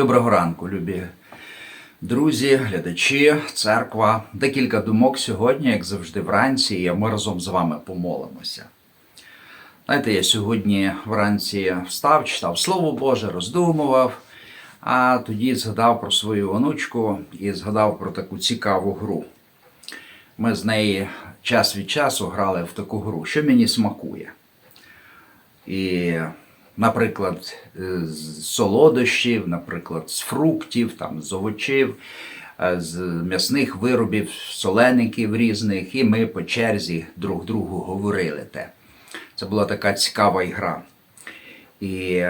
Доброго ранку, любі друзі, глядачі, церква. Декілька думок сьогодні, як завжди, вранці, і ми разом з вами помолимося. Знаєте, я сьогодні вранці встав, читав Слово Боже, роздумував, а тоді згадав про свою онучку і згадав про таку цікаву гру. Ми з неї час від часу грали в таку гру, що мені смакує. І, наприклад, е, з солодощів, наприклад, з фруктів, там, з овочів, е, з м'ясних виробів, солеників різних, і ми по черзі друг другу говорили те. Це була така цікава ігра. І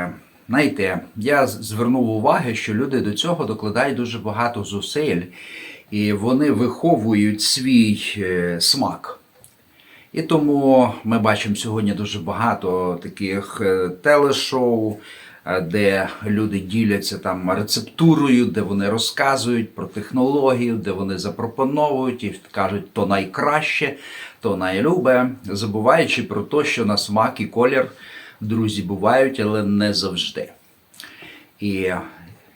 знаєте, я звернув увагу, що люди до цього докладають дуже багато зусиль, і вони виховують свій е, смак. І тому ми бачимо сьогодні дуже багато таких е, телешоу, е, де люди діляться там рецептурою, де вони розказують про технологію, де вони запропоновують і кажуть, то найкраще, то найлюбе, забуваючи про те, що на смак і колір друзі бувають, але не завжди. І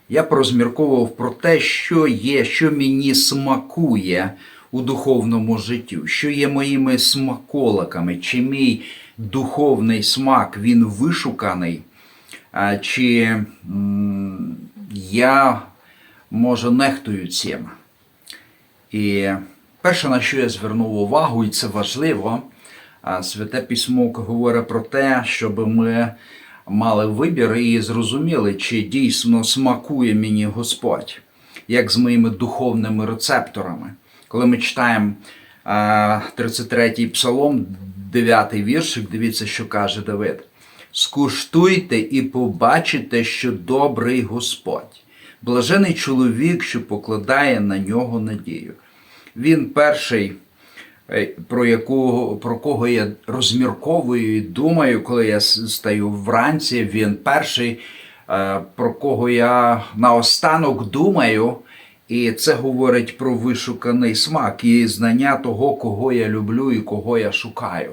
я порозмірковував про те, що є, що мені смакує у духовному життю, що є моїми смаколиками, чи мій духовний смак він вишуканий, чи я може нехтую цим. І перше, на що я звернув увагу, і це важливо, Святе письмо говорить про те, щоб ми мали вибір і зрозуміли, чи дійсно смакує мені Господь, як з моїми духовними рецепторами. Коли ми читаємо 33-й псалом, 9-й віршик, дивіться, що каже Давид. Скуштуйте і побачите, що добрий Господь, блажений чоловік, що покладає на нього надію. Він перший, е, про якого, про кого я розмірковую і думаю, коли я стаю вранці, він перший, е, про кого я наостанок думаю, і це говорить про вишуканий смак і знання того, кого я люблю і кого я шукаю.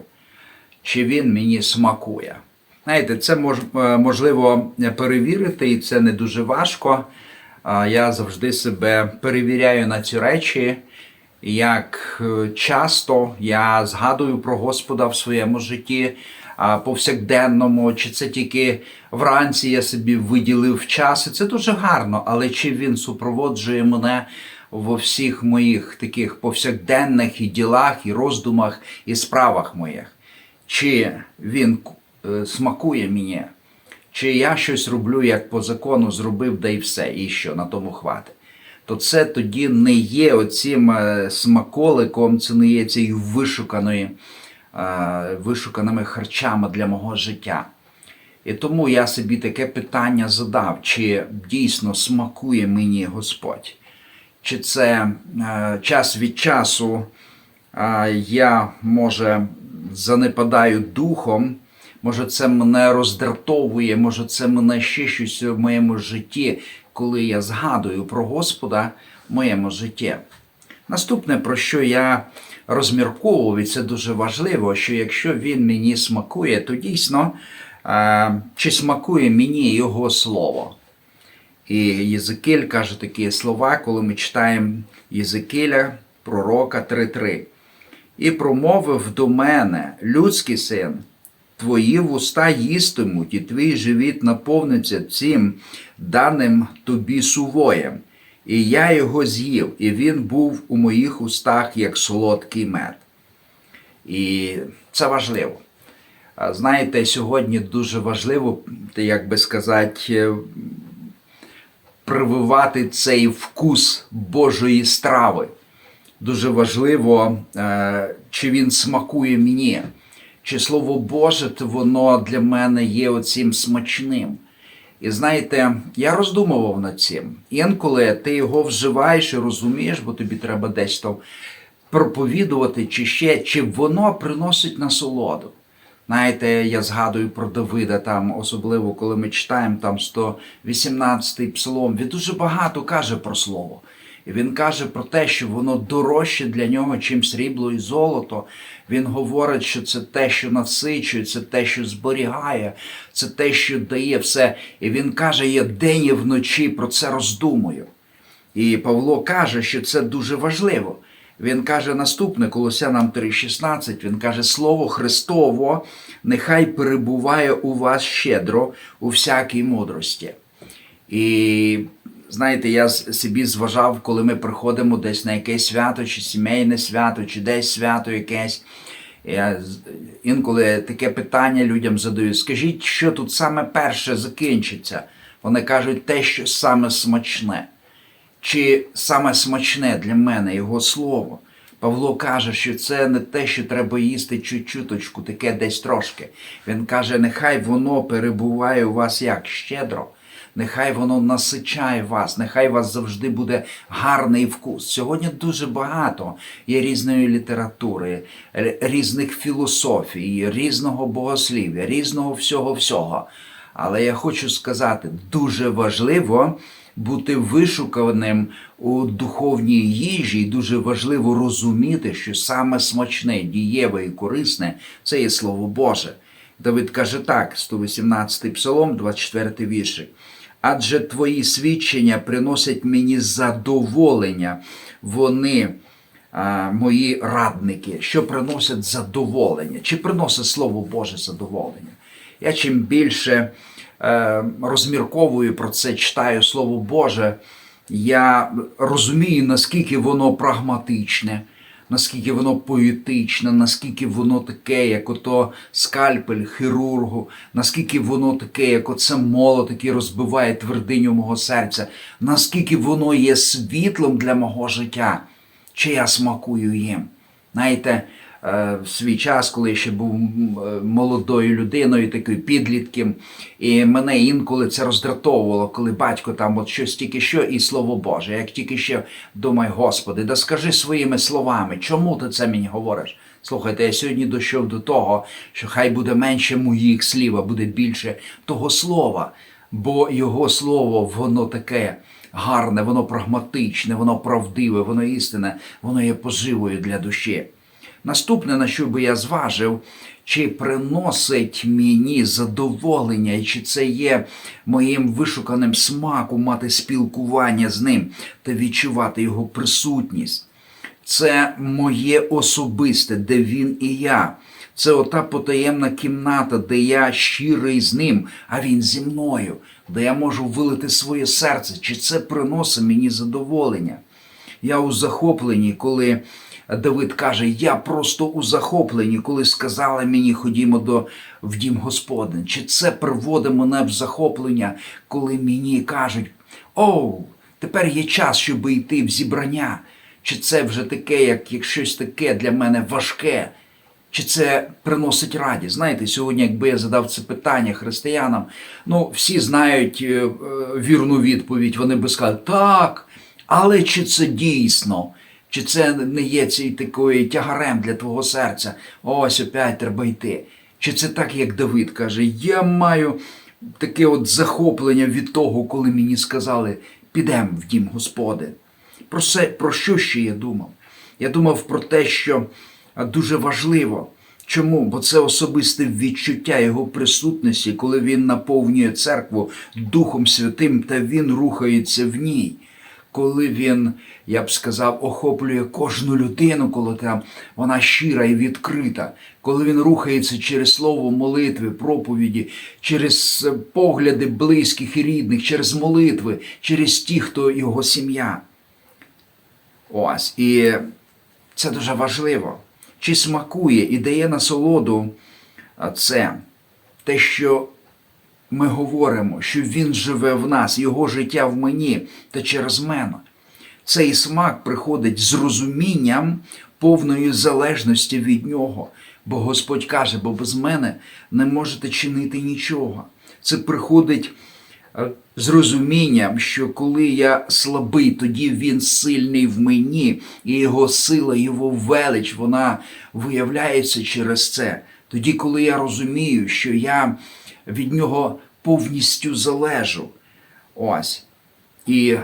Чи він мені смакує. Знаєте, це е, можливо перевірити, і це не дуже важко. Я завжди себе перевіряю на ці речі, як е, часто я згадую про Господа в своєму житті повсякденному, чи це тільки вранці я собі виділив час, і це дуже гарно, але чи він супроводжує мене во всіх моїх таких повсякденних і ділах, і роздумах, і справах моїх? Чи він е, смакує мені? Чи я щось роблю, як по закону зробив, да і все, і що на тому хватить? То це тоді не є оцім е, смаколиком, це не є цією вишуканою, вишуканими харчами для мого життя. І тому я собі таке питання задав, чи дійсно смакує мені Господь? Чи це е, час від часу е, я, може, занепадаю духом, може, це мене роздратовує, може, це мене ще щось в моєму житті, коли я згадую про Господа в моєму житті. Наступне, про що я розмірковував, і це дуже важливо, що якщо він мені смакує, то дійсно е, чи смакує мені Його Слово. І Єзекіль каже такі слова, коли ми читаємо Єзекіля, пророка 3.3. І промовив до мене, людський син, твої вуста їстимуть, і твій живіт наповниться цим даним тобі сувоєм. І я його з'їв, і він був у моїх устах як солодкий мед. І це важливо. Знаєте, сьогодні дуже важливо, як би сказати, прививати цей вкус Божої страви. Дуже важливо, е, чи він смакує мені, чи Слово Боже, то воно для мене є оцим смачним. І знаєте, я роздумував над цим. Інколи ти його вживаєш і розумієш, бо тобі треба десь там проповідувати, чи ще, чи воно приносить насолоду. Знаєте, я згадую про Давида, там, особливо коли ми читаємо там 118-й псалом, він дуже багато каже про слово. Він каже про те, що воно дорожче для нього, чим срібло і золото. Він говорить, що це те, що насичує, це те, що зберігає, це те, що дає все. І він каже: я день і вночі про це роздумую. І Павло каже, що це дуже важливо. Він каже наступне, Колосянам 3,16, він каже, Слово Христово нехай перебуває у вас щедро у всякій мудрості. І знаєте, я собі зважав, коли ми приходимо десь на якесь свято, чи сімейне свято, чи десь свято якесь. Я інколи таке питання людям задаю: скажіть, що тут саме перше закінчиться? Вони кажуть те, що саме смачне. Чи саме смачне для мене його слово? Павло каже, що це не те, що треба їсти чуть-чуточку, таке десь трошки. Він каже, нехай воно перебуває у вас як щедро, нехай воно насичає вас, нехай у вас завжди буде гарний вкус. Сьогодні дуже багато є різної літератури, різних філософій, різного богослів'я, різного всього-всього. Але я хочу сказати, дуже важливо бути вишуканим у духовній їжі, і дуже важливо розуміти, що саме смачне, дієве і корисне це є Слово Боже. Давид каже так, 118 псалом, 24 віршик. Адже твої свідчення приносять мені задоволення, вони а, мої радники, що приносять задоволення, чи приносить Слово Боже задоволення. Я чим більше е, розмірковую про це, читаю Слово Боже, я розумію, наскільки воно прагматичне, наскільки воно поетичне, наскільки воно таке, як ото скальпель хірургу, наскільки воно таке, як оце молот, який розбиває твердиню мого серця, наскільки воно є світлом для мого життя, чи я смакую їм. Знаєте, в свій час, коли я ще був е, молодою людиною, такою підлітком, і мене інколи це роздратовувало, коли батько там от щось тільки що і слово Боже. Як тільки що думаю, Господи, да скажи своїми словами, чому ти це мені говориш? Слухайте, я сьогодні дійшов до того, що хай буде менше моїх слів, а буде більше того слова, бо його слово, воно таке гарне, воно прагматичне, воно правдиве, воно істинне, воно є поживою для душі. Наступне, на що би я зважив, чи приносить мені задоволення, і чи це є моїм вишуканим смаком мати спілкування з ним та відчувати його присутність. Це моє особисте, де він і я. Це ота потаємна кімната, де я щирий з ним, а він зі мною, де я можу вилити своє серце, чи це приносить мені задоволення. Я у захопленні, коли Давид каже, я просто у захопленні, коли сказали мені, ходімо до в дім Господень. Чи це приводить мене в захоплення, коли мені кажуть, оу, тепер є час, щоб йти в зібрання. Чи це вже таке, як, як щось таке для мене важке? Чи це приносить радість? Знаєте, сьогодні, якби я задав це питання християнам, ну всі знають е, е, вірну відповідь. Вони би сказали, так, але чи це дійсно? Чи це не є цією такою тягарем для твого серця? Ось опять треба йти. Чи це так, як Давид каже, я маю таке от захоплення від того, коли мені сказали, підемо в дім Господи. Про, це, про що ще я думав? Я думав про те, що дуже важливо. Чому? Бо це особисте відчуття його присутності, коли він наповнює церкву Духом Святим та він рухається в ній. Коли він, я б сказав, охоплює кожну людину, коли там вона щира і відкрита, коли він рухається через слово молитви, проповіді, через е, погляди близьких і рідних, через молитви, через ті, хто його сім'я. Ось, і це дуже важливо. Чи смакує і дає насолоду це, те, що ми говоримо, що Він живе в нас, Його життя в мені та через мене. Цей смак приходить з розумінням повної залежності від нього. Бо Господь каже, бо без мене не можете чинити нічого. Це приходить е, з розумінням, що коли я слабий, тоді він сильний в мені, і його сила, його велич, вона виявляється через це. Тоді, коли я розумію, що я від нього повністю залежу. Ось. І е,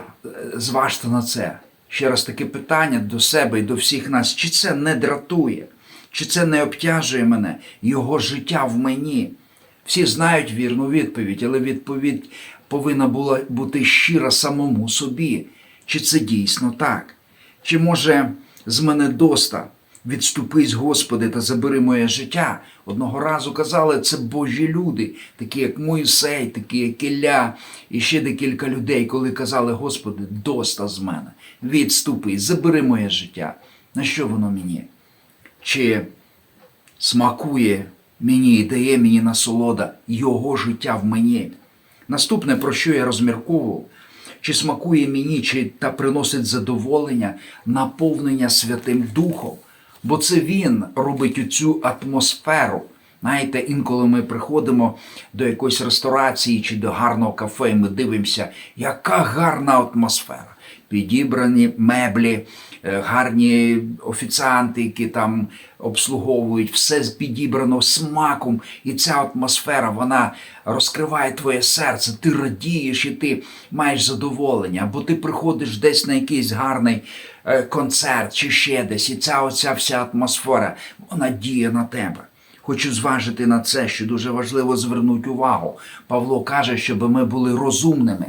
зважте на це, ще раз таке питання до себе і до всіх нас: чи це не дратує, чи це не обтяжує мене, його життя в мені? Всі знають вірну відповідь, але відповідь повинна була бути щира самому собі. Чи це дійсно так? Чи може з мене доста? Відступись, Господи, та забери моє життя. Одного разу казали, це Божі люди, такі як Моїсей, такі як Ілля, і ще декілька людей, коли казали, Господи, доста з мене. Відступи, забери моє життя. На що воно мені? Чи смакує мені і дає мені насолода Його життя в мені? Наступне, про що я розмірковував, чи смакує мені, чи та приносить задоволення, наповнення Святим Духом. Бо це він робить цю атмосферу. Знаєте, інколи ми приходимо до якоїсь ресторації чи до гарного кафе, і ми дивимося, яка гарна атмосфера. Підібрані меблі, е, гарні офіціанти, які там обслуговують, все підібрано смаком. І ця атмосфера вона розкриває твоє серце. Ти радієш і ти маєш задоволення. Або ти приходиш десь на якийсь гарний концерт чи ще десь, і ця оця вся атмосфера вона діє на тебе. Хочу зважити на це, що дуже важливо звернути увагу. Павло каже, щоб ми були розумними,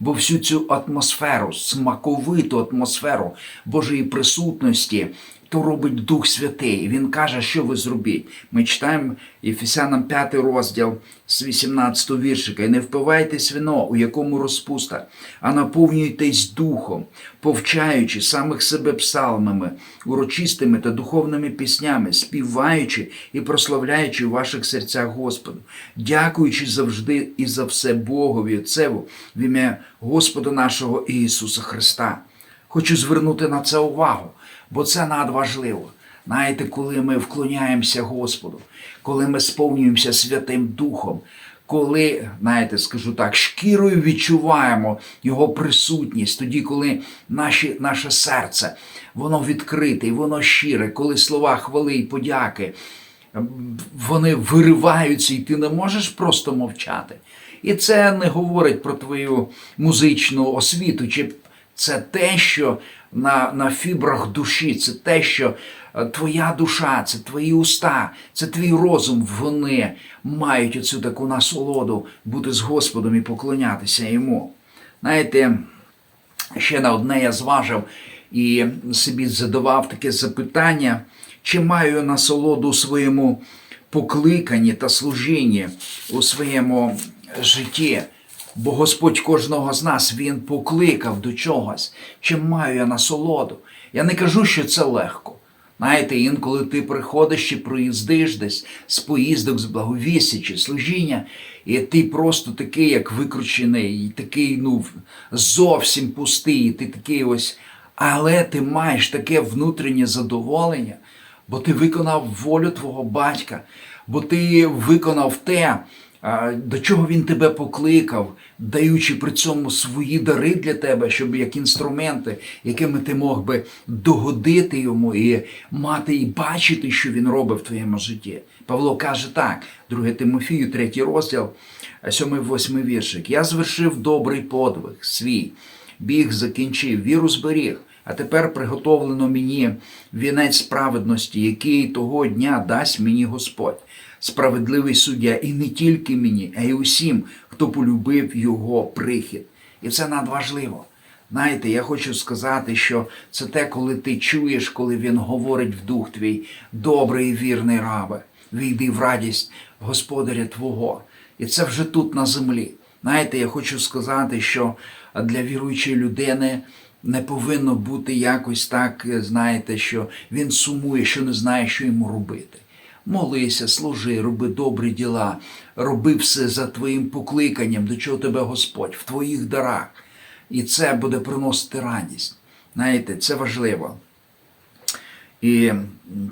бо всю цю атмосферу, смаковиту атмосферу Божої присутності, то робить Дух Святий. Він каже, що ви зробіть. Ми читаємо Єфесянам 5 розділ з 18 віршика. І не впивайтесь вино, у якому розпуста, а наповнюйтесь духом, повчаючи самих себе псалмами, урочистими та духовними піснями, співаючи і прославляючи в ваших серцях Господу, дякуючи завжди і за все Богові Отцеву в ім'я Господа нашого Ісуса Христа. Хочу звернути на це увагу, бо це надважливо. Знаєте, коли ми вклоняємося Господу, коли ми сповнюємося Святим Духом, коли, знаєте, скажу так, шкірою відчуваємо Його присутність, тоді, коли наші, наше серце, воно відкрите воно щире, коли слова хвали і подяки, вони вириваються, і ти не можеш просто мовчати. І це не говорить про твою музичну освіту, чи це те, що на, на фібрах душі, це те, що е, твоя душа, це твої уста, це твій розум, вони мають оцю таку насолоду бути з Господом і поклонятися йому. Знаєте, ще на одне я зважив і собі задавав таке запитання, чи маю насолоду у своєму покликанні та служінні у своєму житті. Бо Господь кожного з нас Він покликав до чогось, чим маю я насолоду. Я не кажу, що це легко. Знаєте, інколи ти приходиш чи проїздиш десь з поїздок, з благовісті чи служіння, і ти просто такий, як викручений, і такий, ну, зовсім пустий, і ти такий ось. Але ти маєш таке внутрішнє задоволення, бо ти виконав волю твого батька, бо ти виконав те, до чого він тебе покликав, даючи при цьому свої дари для тебе, щоб як інструменти, якими ти мог би догодити йому і мати і бачити, що він робить в твоєму житті. Павло каже так, 2 Тимофію, 3 розділ, 7-8 віршик. Я звершив добрий подвиг свій, біг закінчив, віру зберіг. А тепер приготовлено мені вінець справедності, який того дня дасть мені Господь, справедливий суддя, і не тільки мені, а й усім, хто полюбив його прихід. І це надважливо. Знаєте, я хочу сказати, що це те, коли ти чуєш, коли він говорить в дух твій, добрий і вірний рабе, війди в радість Господаря Твого. І це вже тут на землі. Знаєте, я хочу сказати, що для віруючої людини не повинно бути якось так, знаєте, що він сумує, що не знає, що йому робити. Молися, служи, роби добрі діла, роби все за твоїм покликанням, до чого тебе Господь, в твоїх дарах. І це буде приносити радість. Знаєте, це важливо. І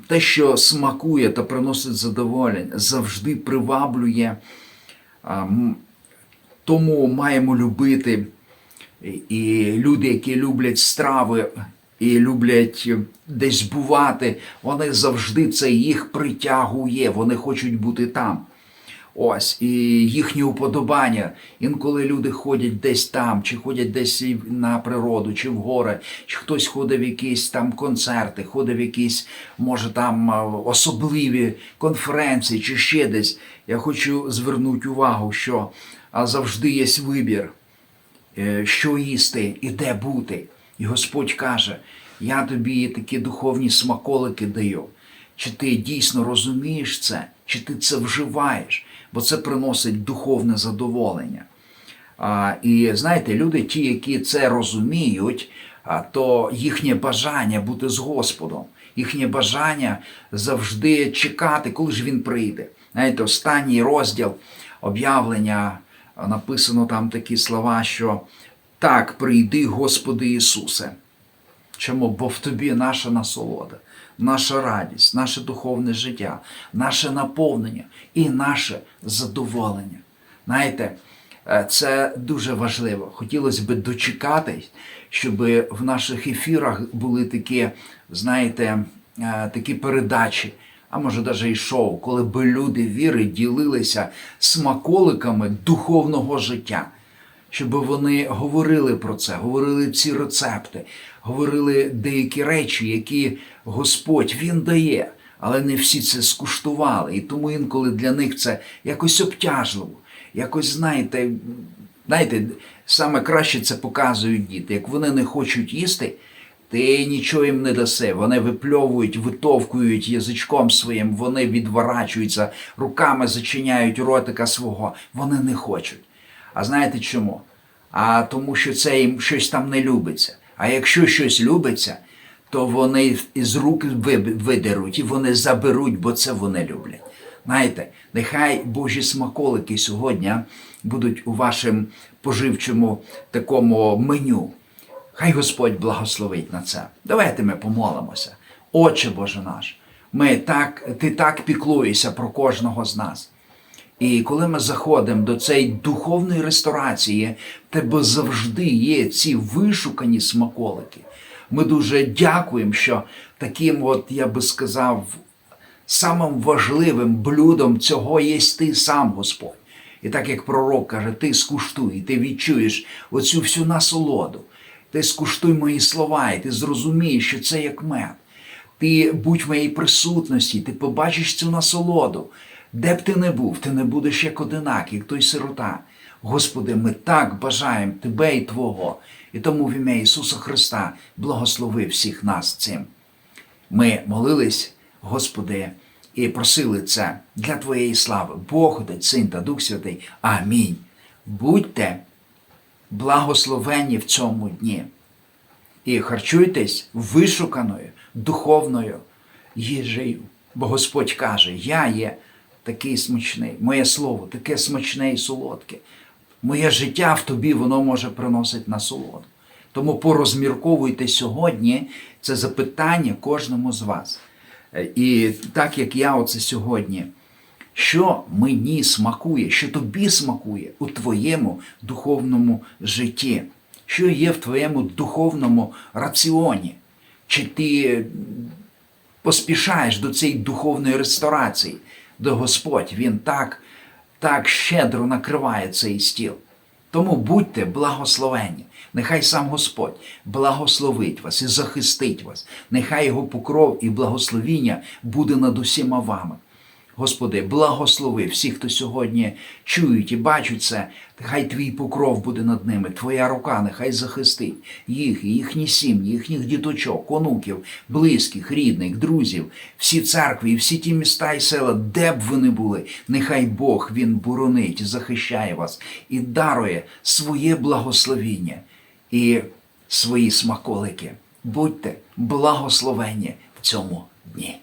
те, що смакує та приносить задоволення, завжди приваблює. Тому маємо любити і люди, які люблять страви і люблять десь бувати, вони завжди це їх притягує, вони хочуть бути там. Ось і їхні уподобання. Інколи люди ходять десь там, чи ходять десь на природу, чи в гори, чи хтось ходить в якісь там концерти, ходить в якісь, може, там особливі конференції, чи ще десь. Я хочу звернути увагу, що завжди є вибір, е, що їсти і де бути. І Господь каже: я тобі такі духовні смаколики даю. Чи ти дійсно розумієш це, чи ти це вживаєш, бо це приносить духовне задоволення. А, і знаєте, люди, ті, які це розуміють, а, то їхнє бажання бути з Господом, їхнє бажання завжди чекати, коли ж він прийде. Знаєте, останній розділ об'явлення написано там такі слова, що так, прийди, Господи Ісусе. Чому? Бо в тобі наша насолода, наша радість, наше духовне життя, наше наповнення і наше задоволення. Знаєте, е, це дуже важливо. Хотілося б дочекатись, щоб в наших ефірах були такі, знаєте, е, такі передачі, а може навіть і шоу, коли б люди віри ділилися смаколиками духовного життя щоб вони говорили про це, говорили ці рецепти, говорили деякі речі, які Господь Він дає, але не всі це скуштували. І тому інколи для них це якось обтяжливо, якось, знаєте, знаєте, саме краще це показують діти. Як вони не хочуть їсти, ти нічого їм не даси. Вони випльовують, витовкують язичком своїм, вони відворачуються, руками зачиняють ротика свого. Вони не хочуть. А знаєте чому? А тому, що це їм щось там не любиться. А якщо щось любиться, то вони із рук видеруть і вони заберуть, бо це вони люблять. Знаєте, нехай Божі смаколики сьогодні будуть у вашому поживчому такому меню. Хай Господь благословить на це. Давайте ми помолимося. Отче Боже наш, ми так, ти так піклуєшся про кожного з нас. І коли ми заходимо до цієї духовної ресторації, в тебе завжди є ці вишукані смаколики. Ми дуже дякуємо, що таким, от я би сказав, самим важливим блюдом цього є ти сам, Господь. І так як пророк каже, ти скуштуй, ти відчуєш оцю всю насолоду. Ти скуштуй мої слова, і ти зрозумієш, що це як мед. Ти будь в моїй присутності, ти побачиш цю насолоду. Де б ти не був, ти не будеш як одинак, як той сирота. Господи, ми так бажаємо Тебе і Твого. І тому в ім'я Ісуса Христа благослови всіх нас цим. Ми молились, Господи, і просили це для Твоєї слави. Бог, Отець, Син та Дух Святий. Амінь. Будьте благословенні в цьому дні і харчуйтесь вишуканою духовною їжею. Бо Господь каже: Я є такий смачний, моє слово таке смачне і солодке. Моє життя в тобі воно може приносити насолоду. Тому порозмірковуйте сьогодні це запитання кожному з вас. Е, І так як я оце сьогодні, що мені смакує, що тобі смакує у твоєму духовному житті, що є в твоєму духовному раціоні? Чи ти поспішаєш до цієї духовної ресторації, де Господь Він так, так щедро накриває цей стіл. Тому будьте благословенні. Нехай сам Господь благословить вас і захистить вас. Нехай Його покров і благословіння буде над усіма вами. Господи, благослови всіх, хто сьогодні чують і бачать це. Хай твій покров буде над ними, твоя рука нехай захистить їх, їхні сім'ї, їхніх діточок, онуків, близьких, рідних, друзів, всі церкви, всі ті міста і села, де б вони були, нехай Бог Він боронить, захищає вас і дарує своє благословіння і свої смаколики. Будьте благословенні в цьому дні.